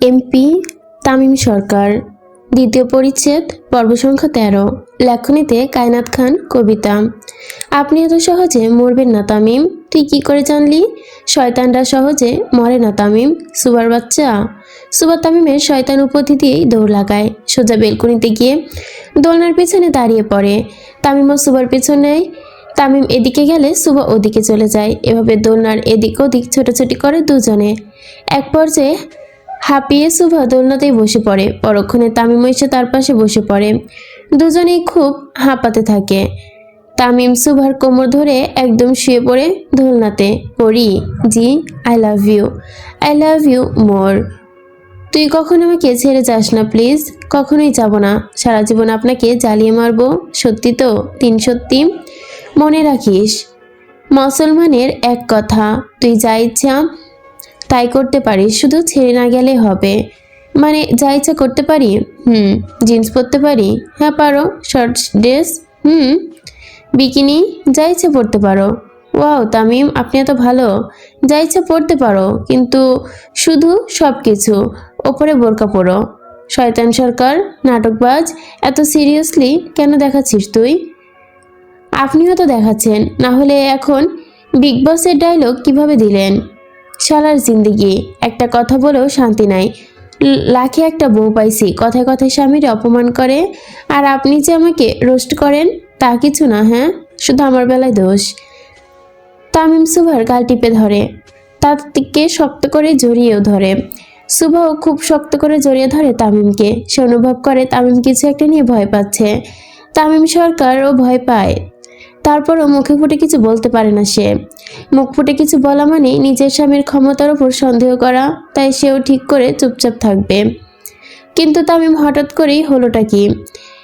MP Tamim সরকার, দ্বিতীয় পরিচ্ছেদ, পর্ব সংখ্যা তেরো, লেখনীতে কায়নাত খান, কবিতা। আপনি এত সহজে মরবেন না তামিম, তুই কি করে জানলি? শয়তানরা সহজে মরে না তামিম, সুবার বাচ্চা। সুবার তামিমের শয়তান উপাধি দিয়েই দৌড় লাগায়, সোজা বেলকুনিতে গিয়ে দোলনার পেছনে দাঁড়িয়ে পড়ে। তামিম ও সুবার পেছনে তামিম এদিকে গেলে সুবা ওদিকে চলে যায়। এভাবে দোলনার এদিক ওদিক ছোটাছুটি করে দুজনে। এক পর্যায়ে হাঁপিয়ে সুভা দোলনাতেই বসে পড়ে। পরক্ষণে তামিম এসে তার পাশে বসে পড়ে। দুজনেই খুব হাঁপাতে থাকে। তামিম সুভার কোমর ধরে একদম শুয়ে পড়ে দোলনাতে। পড়ি জি, I love you. I love you more. তুই কখন আমাকে ছেড়ে যাস না, প্লিজ। কখনোই যাব না। সারা জীবন আপনাকে জ্বালিয়ে মারবো। সত্যি তো? তিন সত্যি? মনে রাখিস? মুসলমানের এক কথা, তুই যা ইচ্ছা তাই করতে পারিস, শুধু ছেড়ে না গেলে হবে। মানে যা ইচ্ছা করতে পারি, হুম, জিন্স পরতে পারি হ্যাঁ পারো, শর্টস, ড্রেস, হুম, বিকিনি, যা ইচ্ছে পরতে পারো। ওয়াও, তামিম, আপনি এত ভালো। যা ইচ্ছা পড়তে পারো, কিন্তু শুধু সব কিছু ওপরে বোরকা পরো। শয়তান সরকার, নাটকবাজ, এত সিরিয়াসলি কেন দেখাচ্ছিস তুই? আপনিও তো দেখাচ্ছেন, না হলে এখন বিগ বসের ডায়লগ কীভাবে দিলেন? শালার জিন্দিগি। একটা কথা বলেও শান্তি নাই। লাখে একটা বউ পাইছি, কথায় কথায় স্বামীর অপমান করে। আর আপনি যে আমাকে রোস্ট করেন, তা কিছু না হ্যাঁ? শুধু আমার বেলায় দোষ। তামিম সুভার গাল টিপে ধরে। তাকে শক্ত করে জড়িয়েও ধরে। সুভাও খুব শক্ত করে জড়িয়ে ধরে তামিমকে। সে অনুভব করে তামিম কিছু একটা নিয়ে ভয় পাচ্ছে। তামিম সরকারও ভয় পায়। তারপরও মুখে ফুটে কিছু বলতে পারে না সে। মুখ ফুটে কিছু বলা মানে নিজের স্বামীর ক্ষমতার উপর সন্দেহ করা, তাই সেও ঠিক করে চুপচাপ থাকবে। কিন্তু তামিম হঠাৎ করেই হলোটা কি?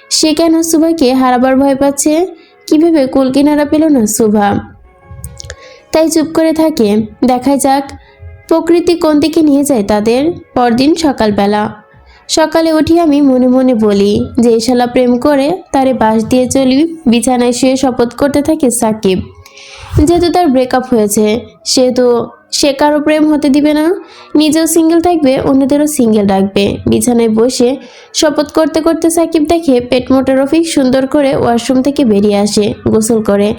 সে কেন সুভাকে হারাবার ভয় পাচ্ছে? কীভাবে কুল কিনারা পেল না সুভা? তাই চুপ করে থাকে। দেখা যাক, প্রকৃতি কোন দিকে নিয়ে যায় তাদের? পরদিন সকালবেলা। সকালে উঠি আমি মনে মনে বলি, যে শালা প্রেম করে, তারে বাস দিয়ে চলি, বিছানায় শুয়ে শপথ করতে থাকে সাকিব। যেহেতু তার ব্রেকআপ হয়েছে, সেহেতু সে কারও প্রেম হতে দিবে না। নিজেও সিঙ্গেল থাকবে, অন্যদেরও সিঙ্গেল রাখবে। বিছানায় বসে শপথ করতে করতে সাকিব দেখে পেট মোটা রফিক সুন্দর করে ওয়াশরুম থেকে বেরিয়ে আসে, গোসল করে।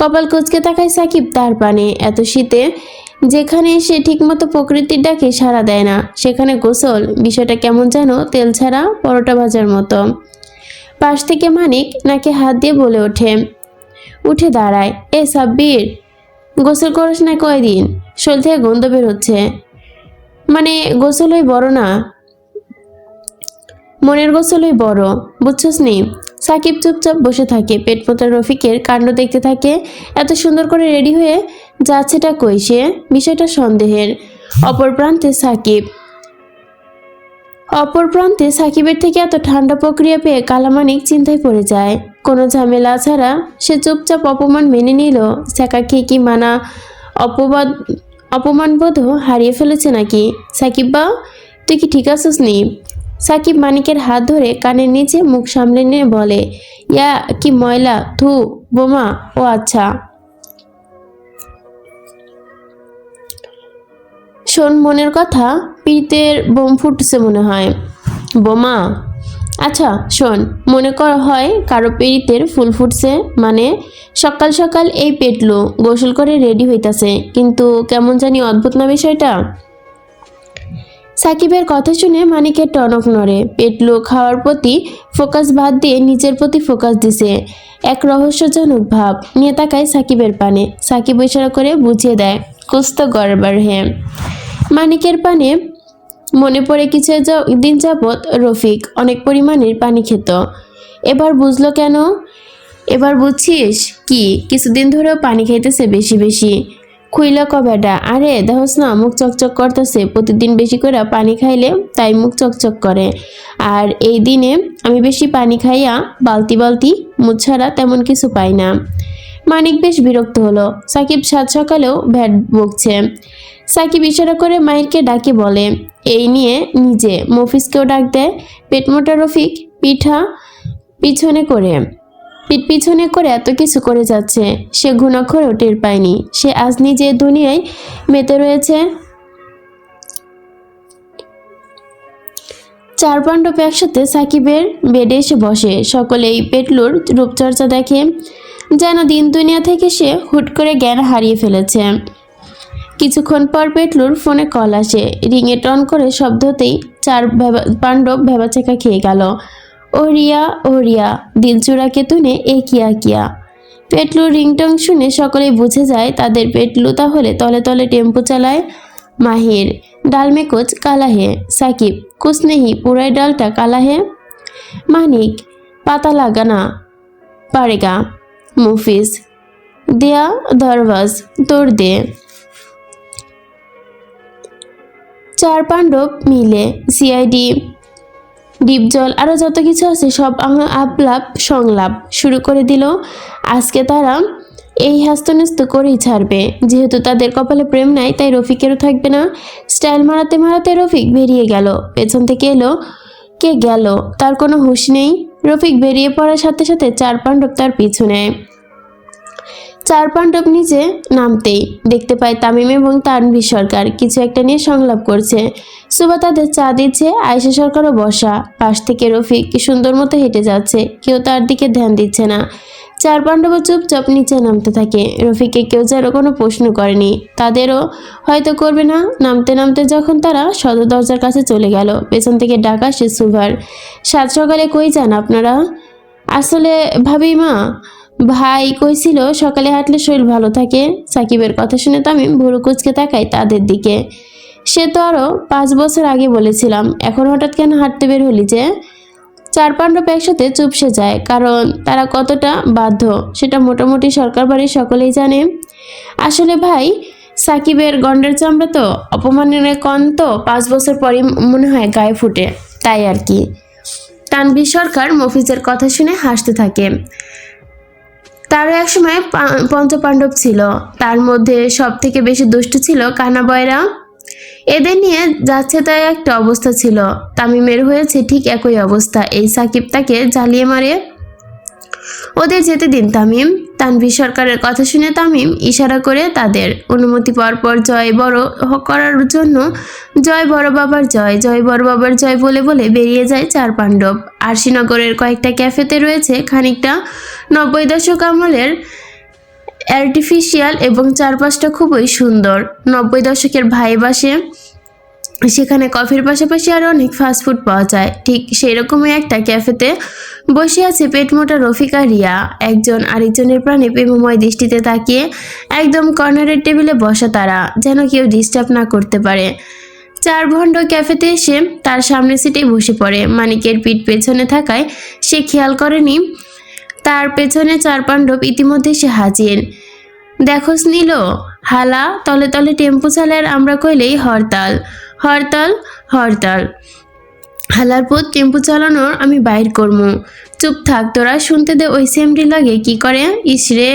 কপাল কুচকে তাকায় সাকিব তার পানে। এত শীতে যেখানে সে ঠিকমতো প্রকৃতির ডাকে সাড়া দেয় না, সেখানে গোসল, বিষয়টা কেমন যেন তেল ছাড়া পরোটা ভাজার মতো। পাশ থেকে মানিক নাকে হাত দিয়ে বলে ওঠে, উঠে দাঁড়ায়, এ সাব্বির, গোসল করিস না কয়দিন? শরীর থেকে গন্ধ বের হচ্ছে। মানে গোসল গোসলই বড় না? মনের গোসল গোসলই বড় বুঝছস নি সাকিব চুপচাপ বসে থাকে। পেট পোতা রফিকের কাণ্ড দেখতে থাকে। এত সুন্দর করে রেডি হয়ে যাচ্ছেটা কই সে? বিষয়টা সন্দেহের। অপর প্রান্তে সাকিব। অপর প্রান্তে সাকিবের থেকে এত ঠান্ডা প্রক্রিয়া পেয়ে কালামানিক চিন্তায় পড়ে যায়। কোনো ঝামেলা ছাড়া সে চুপচাপ অপমান মেনে নিল। স্যাকা খেয়ে কি মানা অপবাদ অপমানবোধও হারিয়ে ফেলেছে নাকি? সাকিব বা, তুই কি ঠিক আছিস নি? সাকিব মানিকের হাত ধরে কানের নিচে মুখ সামলে নিয়ে বলে, ইয়া কি ময়লা? থু বোমা? ও আচ্ছা। শোন, মনের কথা, পিতের বোম ফুটছে মনে হয়। বোমা? আচ্ছা শোন, মনে কর হয় কারও পিড়িতের ফুল ফুটছে মানে সকাল সকাল এই পেটলো, গোসল করে রেডি হইতাছে, কিন্তু কেমন জানি অদ্ভুত না বিষয়টা? সাকিবের কথা শুনে মানিকের টনক নড়ে। পেটলো খাওয়ার প্রতি ফোকাস বাদ দিয়ে নিজের প্রতি ফোকাস দিছে। এক রহস্যজনক ভাব নিয়ে তাকায় সাকিবের পানে। সাকিব ইশারা করে বুঝিয়ে দেয়, কুস্ত গড়বার হে। মানিকের পানে মনে পড়ে কিছু দিন যাবৎ রফিক অনেক পরিমাণের পানি খেত। এবার বুঝলো কেন? এবার বুঝছিস কি? কিছুদিন ধরেও পানি খাইতেছে বেশি বেশি। খুইলা কবেটা আরে দেখস না, মুখ চকচক করতেছে। প্রতিদিন বেশি করে পানি খাইলে তাই মুখ চকচক করে। আর এই দিনে আমি বেশি পানি খাইয়া বালতি বালতি মুখ ছাড়া তেমন কিছু পাই না। মানিক বেশ বিরক্ত হলো। সাকিব সাত সকালেও ভ্যাট বকছে। সাকিব ইশারা করে মাইরকে ডাকে বলে, এই নিয়ে নিজে মফিজকেও ডাক দেয় পেটমোটা রফিক পিঠা পিছনে করে। পিঠ পিছনে করে এত কিছু করে যাচ্ছে, সে ঘুণাক্ষরেও টের পায়নি। সে আজ নিজে দুনিয়ায় মেতে রয়েছে। চার পাণ্ডব একসাথে সাকিবের বেডে এসে বসে। সকলেই পেটলুর রূপচর্চা দেখে। যেন দিন দুনিয়া থেকে সে হুট করে জ্ঞান হারিয়ে ফেলেছে। কিছুক্ষণ পর পেটলুর ফোনে কল আসে। রিংয়ে টন করে শব্দতেই চার পাণ্ডব ভেবাচেকা খেয়ে গেল। ও রিয়া ও রিয়া তুনে এ কিয়া পেটলুর রিংটং শুনে সকলে বুঝে যায় তাদের পেটলু তাহলে তলে তলে টেম্পো চালায় মাহির। ডাল মে কুচ কালা হে? সাকিব, কুছ নেহি, পুরাই ডালটা কালা হে? মানিক, পাতা লাগানা পারেগা। মুফিস দেয়া দরওয়াজ তোর দে। চার পাণ্ডব মিলে, সিআইডি ডিপজল আরও যত কিছু আছে, সব আপলাপ, সংলাপ শুরু করে দিল। আজকে তারা এই হাস্তন্যস্ত করেই ছাড়বে। যেহেতু তাদের কপালে প্রেম নাই, তাই রফিকেরও থাকবে না। স্টাইল মারাতে মারাতে রফিক বেরিয়ে গেল। পেছন থেকে এলো, কে গেল? তার কোনো হুঁশ নেই। রফিক বেরিয়ে পড়ার সাথে সাথে চার পাণ্ডব তার পিছু নেয়। চার পাণ্ডব নিচে নামতেই দেখতে পায় তামিম এবং তানভীর সরকার কিছু একটা নিয়ে সংলাপ করছে। সুবা তাদের চা দিচ্ছে, আয়েশা সরকারও বসা। পাশ থেকে রফিক কি সুন্দর মতো হেঁটে যাচ্ছে, কেউ তার দিকে ধ্যান দিচ্ছে না। চার পাণ্ডব চুপচাপ নিচে নামতে থাকে। রফিককে কেউ যেন কোনো প্রশ্ন করেনি। তাদেরও হয়তো করবে না। নামতে নামতে যখন তারা সদর দরজার কাছে চলে গেল, পেছন থেকে ডাকা সে সুভার। সাত সকালে কই যান আপনারা? আসলে ভাবি মা ভাই কইছিল, সকালে হাঁটলে শরীর ভালো থাকে। সাকিবের কথা শুনে তামিম ভুরু কুচকে তাকায় তাদের দিকে। সে তো আরও পাঁচ বছর আগে বলেছিলাম, এখন হঠাৎ কেন হাঁটতে বের হলি যে? চার পাণ্ডব একসাথে চুপসে যায়, কারণ তারা কতটা বাধ্য, সেটা মোটামুটি সরকার বাড়ির সকলেই জানে। আসলে ভাই, সাকিবের গন্ডের চামড়া তো অপমানের কন তো পাঁচ বছর পরই মনে হয় গায়ে ফুটে, তাই আর কি। তানভীর সরকার মফিজের কথা শুনে হাসতে থাকে। তারও একসময় পা- পঞ্চপাণ্ডব ছিল। তার মধ্যে সব থেকে বেশি দুষ্ট ছিল কানা বয়রা। এদের নিয়ে যাচ্ছে তাই একটা অবস্থা ছিল। তামিমের হয়েছে ঠিক একই অবস্থা। এই সাকিব তাকে জ্বালিয়ে মারে। ওদের যেতে দিন তামিম। তানভি সরকারের কথা শুনে তামিম ইশারা করে তাদের অনুমতি পাওয়ার পর জয় বড় করার জন্য জয় বড় বাবার জয় জয় বড় বাবার জয় বলে বলে বেরিয়ে যায় চার পাণ্ডব। আরশিনগরের কয়েকটা ক্যাফেতে রয়েছে খানিকটা নব্বই দশক আমলের আর্টিফিশিয়াল এবং চারপাশটা খুবই সুন্দর। নব্বই দশকের ভাই বাসে সেখানে কফির পাশাপাশি আরও অনেক ফাস্টফুড পাওয়া যায়। ঠিক সেই রকমই একটা ক্যাফেতে বসে আছে পেটমোটা রফিকা রিয়া। একজন আরেকজনের প্রাণে প্রেমময় দৃষ্টিতে তাকিয়ে একদম কর্নারের টেবিলে বসা তারা, যেন কেউ ডিস্টার্ব না করতে পারে। চার ভণ্ড ক্যাফেতে এসে তার সামনে সিটে বসে পড়ে। মানিকের পিঠ পেছনে থাকায় সে খেয়াল করেনি। তার পেছনে চার পাণ্ডব ইতিমধ্যে সে হাজির। দেখোস নিল হালা, তলে তলে টেম্পু চালে আর আমরা কইলেই হরতাল। হরতাল হরতাল। হালার পর টেম্পু চালানোর আমি বাইর করমু। চুপ থাক, তোরা শুনতে দে ওই সেমটি লাগে, কি করে? ইস রে।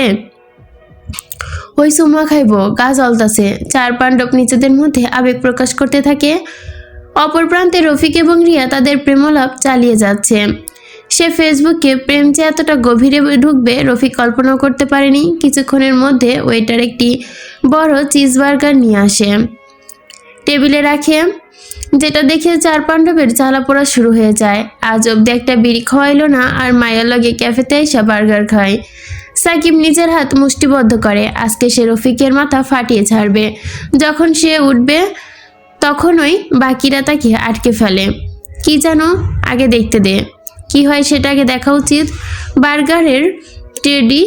ওই সুমা খাইব, গা জলতাছে চার পাণ্ডব নিজেদের মধ্যে আবেগ প্রকাশ করতে থাকে। অপর প্রান্তে রফিক এবং রিয়া তাদের প্রেমলাপ চালিয়ে যাচ্ছে। সে ফেসবুকে প্রেম যে এতটা গভীরে ঢুকবে রফিক কল্পনাও করতে পারেনি। কিছুক্ষণের মধ্যে ওয়েটার একটি বড় চিজ বার্গার নিয়ে আসে। টেবিলে রাখে, যেটা দেখে চার পাণ্ডবের জ্বালা পোড়া শুরু হয়ে যায়। আজ অব্দি একটা বিড়ি খাওয়াইলো না, আর মায়ের লগে ক্যাফেতে এসে বার্গার খায়। সাকিব নিজের হাত মুষ্টিবদ্ধ করে, আজকে সে রফিকের মাথা ফাটিয়ে ছাড়বে। যখন সে উঠবে, তখনই বাকিরা তাকে আটকে ফেলে। কি জানো? আগে দেখতে দে। কি হয় সেটা আগে দেখা উচিত। বার্গারের টেডি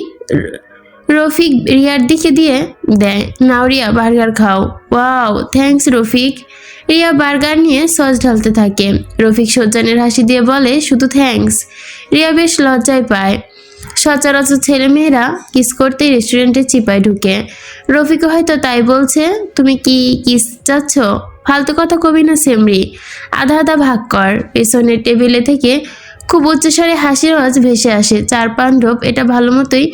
রফিক রিয়ার দিকে দিয়ে দেয়, নাও রিয়া, বার্গার খাও। Wow, thanks Rafiq. Riya burger নিয়ে সস ঢালতে থাকে। রফিক সজ্জানের হাসি দিয়ে বলে, শুধু থ্যাঙ্কস। রিয়া বেশ লজ্জায় পায়। সচরাচর ছেলেমেয়েরা কিস করতে রেস্টুরেন্টে চিপায় ঢুকে। রফিকও হয়তো তাই বলছে, তুমি কি কিস চাচ্ছ? ফালতু কথা কবি না, সেমরি। আধা আধা ভাগ কর। পেছনের টেবিলে থেকে খুব উচ্চস্বরে হাসির আওয়াজ ভেসে আসে। চার পাণ্ডব এটা ভালো মতোই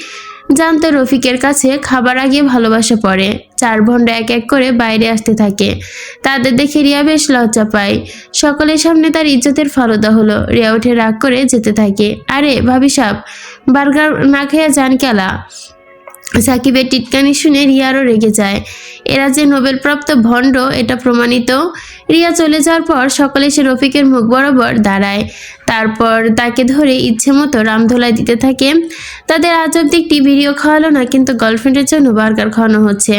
জানতো রফিকের কাছে খাবার আগে ভালোবাসা পড়ে। চার ভণ্ড এক এক করে বাইরে আসতে থাকে। তাদের দেখে রিয়া বেশ লজ্জা পায়। সকলের সামনে তার ইজ্জতের ফালুদা হলো। রিয়া উঠে রাগ করে যেতে থাকে। আরে, ভাবি সাপ বার্গার না খেয়ে যান কেলা? সাকিবের টিটকানি শুনে রিয়ারও রেগে যায়। এরা যে নোবেলপ্রাপ্ত ভণ্ড, এটা প্রমাণিত। রিয়া চলে যাওয়ার পর সকলে সে রফিকের মুখ বরাবর দাঁড়ায়। তারপর তাকে ধরে ইচ্ছে মতো রামধোলাই দিতে থাকে। তাদের আজ অব্দি একটি ভিডিও খাওয়ালো না, কিন্তু গার্লফ্রেন্ডের জন্য বার্গার খাওয়ানো হচ্ছে।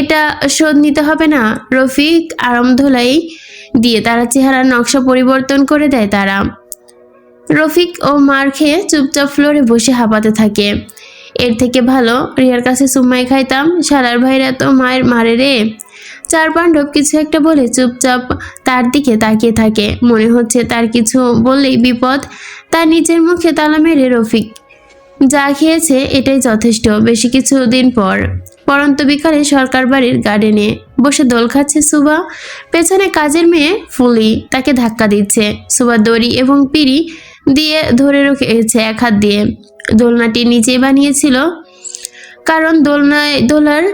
এটা শোধ নিতে হবে না, রফিক আরামধোলাই দিয়ে তারা চেহারার নকশা পরিবর্তন করে দেয় তারা। রফিক ও মার খেয়ে চুপচাপ ফ্লোরে বসে হাঁপাতে থাকে। এর থেকে ভালো, রিয়ার কাছে সুমাই খাইতাম, শালার ভাইরা তো মায়ের মারে রে। চার পাণ্ডব কিছু একটা বলে চুপচাপ তার দিকে তাকিয়ে থাকে। মনে হচ্ছে তার কিছু বললেই বিপদ। তার নিজের মুখে তালা মেরে রফিক। যা খেয়েছে এটাই যথেষ্ট, বেশি কিছু দিন পর। পরন্ত বিকালে সরকার বাড়ির গার্ডেনে বসে দোল খাচ্ছে সুবা। পেছনে কাজের মেয়ে ফুলি তাকে ধাক্কা দিচ্ছে। সুবা দড়ি এবং পিড়ি দিয়ে ধরে রেখেছে এক হাত দিয়ে। দোলনাটি নিজেই বানিয়েছিল। কারণ দোলনায়, দোলার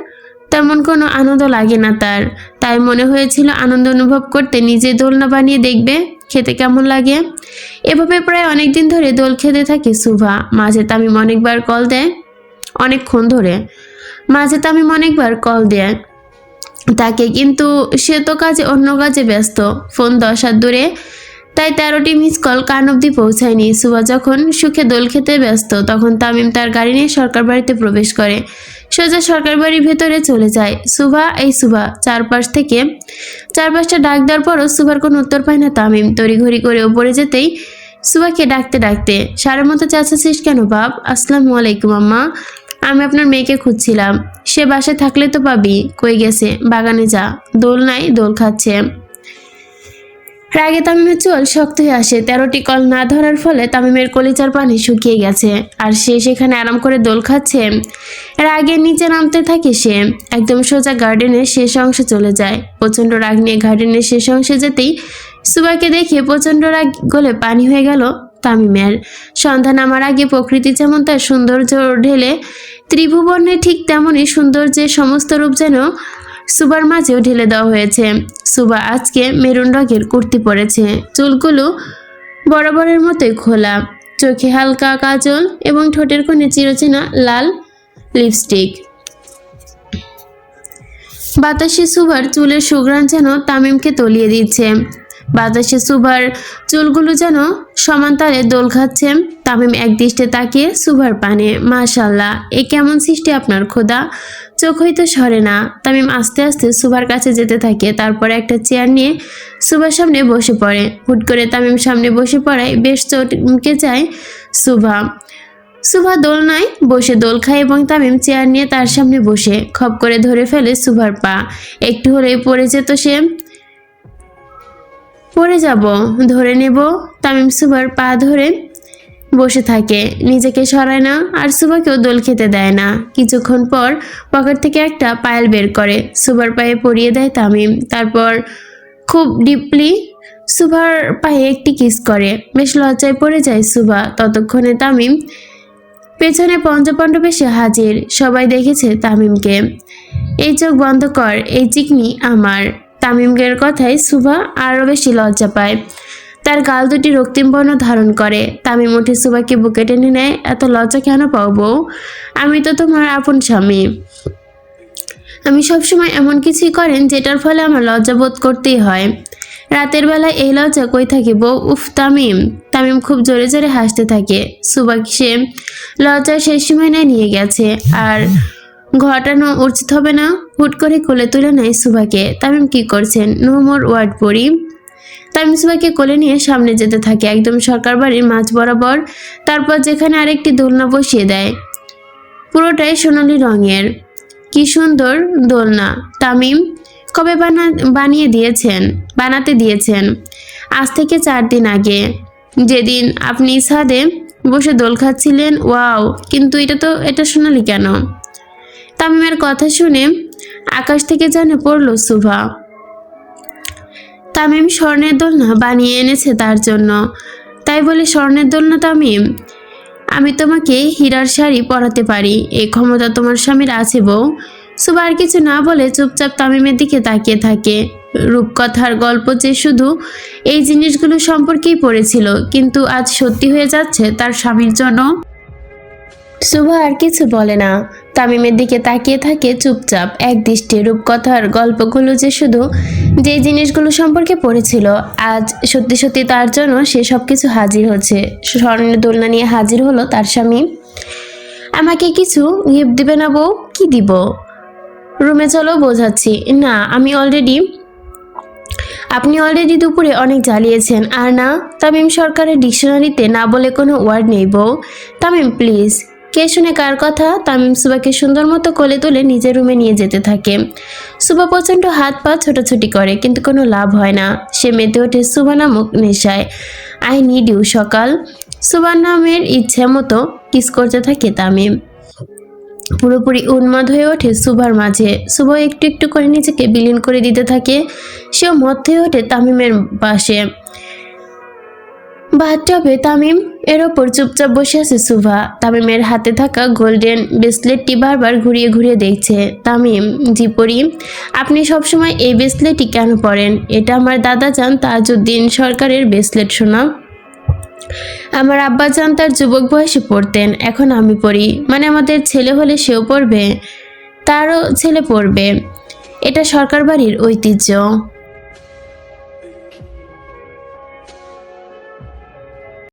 তেমন কোনো আনন্দ লাগে না তার। তাই মনে হয়েছিল আনন্দ অনুভব করতে নিজে দোলনা বানিয়ে দেখবে, খেতে কেমন লাগে। এভাবে প্রায় অনেক দিন ধরে দোল খেতে থাকে সুভা। মাঝে তামিম অনেকবার কল দেয়, অনেকক্ষণ ধরে। মাঝে তামিম অনেকবার কল দেয় তাকে, কিন্তু সে তো কাজে অন্য কাজে ব্যস্ত। ফোন দশ হাত দূরে তাই তেরোটি মিস কল কান অব্দি পৌঁছায়নি। সুভা যখন সুখে দোল খেতে ব্যস্ত, তখন তামিম তার গাড়ি নিয়ে সরকার বাড়িতে প্রবেশ করে। সোজা সরকার বাড়ির ভেতরে চলে যায়। সুভা এই সুভা চারপাশ থেকে চারপাশটা ডাক দেওয়ার পরও সুভার কোনো উত্তর পায় না তামিম। তড়িঘড়ি করে ওপরে যেতেই সুভাকে ডাকতে ডাকতে, সারের মতো চাচাছিস কেন বাপ? আসসালামু আলাইকুম আম্মা। আমি আপনার মেয়েকে খুঁজছিলাম। সে বাসায় থাকলে তো পাবি। কই গেছে? বাগানে যা। দোল নাই, দোল খাচ্ছে। রাগে তামিমের চুল শক্ত হয়ে আসে। তেরোটি কল না ধরার ফলে তামিমের কলিচার পানি শুকিয়ে গেছে। আর সে সেখানে আরাম করে দোল খাচ্ছে। রাগে নিচে নামতে থাকে সে। একদম সোজা গার্ডেনের শেষ অংশে চলে যায়। প্রচণ্ড রাগ নিয়ে গার্ডেনের শেষ অংশে যেতেই সুবাকে দেখে প্রচণ্ড রাগ গলে পানি হয়ে গেল তামিমের। সন্ধ্যা নামার আগে প্রকৃতি যেমন তার সৌন্দর্য ঢেলে, ত্রিভুবনে ঠিক তেমনই সৌন্দর্যের সমস্ত রূপ যেন সুবার মাঝেও ঢেলে দেওয়া হয়েছে। সুবা আজকে মেরুন রঙের কুর্তি পরেছে। চুলগুলো বরাবরের মতোই খোলা। চোখে হালকা কাজল এবং ঠোঁটের কোণে চিরচেনা লাল লিপস্টিক। বাতাসে সুবার চুলের সুঘ্রাণ যেন তামিমকে তলিয়ে দিচ্ছে। বাতাসে সুভার চুলগুলো যেন সমান্তারে দোল খাচ্ছে। তামিম এক দৃষ্টে তাকিয়ে সুভার পানে। মাশাল্লাহ, এ কেমন সৃষ্টি আপনার খোদা? চোখ হইতে সরে না। তামিম আস্তে আস্তে সুভার কাছে যেতে থাকে, তারপরে একটা চেয়ার নিয়ে সুভার সামনে বসে পড়ে। হুট করে তামিম সামনে বসে পড়ায় বেশ চটকে যায় সুভা। সুভা দোল দোলনায় বসে দোল খায় এবং তামিম চেয়ার নিয়ে তার সামনে বসে, খপ করে ধরে ফেলে সুভার পা। একটু হলেই পড়ে যেত সে। পড়ে যাব, ধরে নেব, তামিম সুভার পা ধরে বসে থাকে। নিজেকে সরায় না আর সুবাকেও দোল খেতে দেয় না। কিছুক্ষণ পর পকেট থেকে একটা পায়েল বের করে। সুবার পায়ে পরিয়ে দেয় তামিম। তারপর খুব ডিপলি সুভার পায়ে একটি কিস করে। বেশ লজ্জায় পড়ে যায় সুভা ততক্ষণে তামিম পেছনে পঞ্চপাণ্ডব এসে হাজির। সবাই দেখেছে তামিমকে। এই চোখ বন্ধ কর, এই চিকনি আমার। তামিমকের কথায় সুভা আরও বেশি লজ্জা পায়। তার গাল দুটি রক্তিম বর্ণ ধারণ করে। তামিম উঠে সুবাকে বুকে টেনে নেয়, এত লজ্জা কেন পাও বউ? আমি তো তোমার আপন স্বামী। আমি সবসময় এমন কিছুই করেন যেটার ফলে আমার লজ্জা বোধ করতেই হয়। রাতের বেলায় এই লজ্জা কই থাকে বউ? উফ, তামিম। তামিম খুব জোরে জোরে হাসতে থাকে। সুবাক সে লজ্জার শেষ সীমানায় নিয়ে গেছে। আর ঘটানো উচিত হবে না। হুট করে কোলে তুলে নেয় সুবাকে। তামিম কি করছেন? নো মোর ওয়ার্ড পড়ি তামিম সুবাকে কোলে নিয়ে সামনে যেতে থাকে। একদম সরকার বাড়ির মাঝ বরাবর। তারপর যেখানে আরেকটি দোলনা বসিয়ে দেয়। পুরোটাই সোনালি রঙের। কি সুন্দর দোলনা। তামিম কবে বানা, বানিয়ে দিয়েছেন? বানাতে দিয়েছেন। আজ থেকে চার দিন আগে। যেদিন আপনি ছাদে বসে দোল খাচ্ছিলেন, ওয়াও, কিন্তু এটা তো, এটা সোনালি কেন? তামিমের কথা শুনে আকাশ থেকে যেন পড়ল সুভা। তামিম স্বর্ণের দোলনা বানিয়ে এনেছে তার জন্য। তাই বলে স্বর্ণের দোলনা তামিম, আমি তোমাকে হীরার শাড়ি পরাতে পারি এই ক্ষমতা তোমার স্বামীর আছে বউ। সুবা আর কিছু না বলে চুপচাপ তামিমের দিকে তাকিয়ে থাকে। রূপকথার গল্প যে শুধু এই জিনিসগুলো সম্পর্কেই পড়েছিল, কিন্তু আজ সত্যি হয়ে যাচ্ছে তার স্বামীর জন্য শুভ আর কিছু বলে না। তামিমের দিকে তাকিয়ে থাকে চুপচাপ, এক দৃষ্টি রূপকথার গল্পগুলো যে শুধু যে জিনিসগুলো সম্পর্কে পড়েছিল, আজ সত্যি সত্যি তার জন্য সে সব কিছু হাজির হচ্ছে। স্বর্ণের দোলনা নিয়ে হাজির হলো তার স্বামী। আমাকে কিছু গিফট দিবে না বউ? কি দিব? রুমে চলো, বোঝাচ্ছি। না, আমি অলরেডি আপনি অলরেডি দুপুরে অনেক জ্বালিয়েছেন, আর না, তামিম সরকারের ডিকশনারিতে না বলে কোনো ওয়ার্ড নেই বউ। তামিম প্লিজ কে শুনে কার কথা, তামিম সুবাকে সুন্দর মতো কোলে তুলে নিজের রুমে নিয়ে যেতে থাকে। সুবা প্রচণ্ড হাত পা ছোটাছুটি করে, কিন্তু কোনো লাভ হয় না। সে মেতে ওঠে সুবা নামক নেশায়। আই নিড ইউ, সকাল। সুবার নামের ইচ্ছে মতো কিস করতে থাকে তামিম। পুরোপুরি উন্মাদ হয়ে ওঠে সুভার মাঝে। শুভ একটু একটু করে নিজেকে বিলীন করে দিতে থাকে। সেও মত হয়ে ওঠে তামিমের পাশে। বাথটবে তামিম। এর ওপর চুপচাপ বসে আছে সুভা। তামিমের হাতে থাকা গোল্ডেন ব্রেসলেটটি বারবার ঘুরিয়ে ঘুরিয়ে দেখছে। তামিম জি পরি আপনি সবসময় এই ব্রেসলেটটি কেন পরেন? এটা আমার দাদা যান তাজউদ্দিন সরকারের ব্রেসলেট শোনা আমার আব্বা যান তার যুবক বয়সে পড়তেন, এখন আমি পড়ি। মানে আমাদের ছেলে হলে সেও পড়বে, তারও ছেলে পড়বে। এটা সরকার বাড়ির ঐতিহ্য।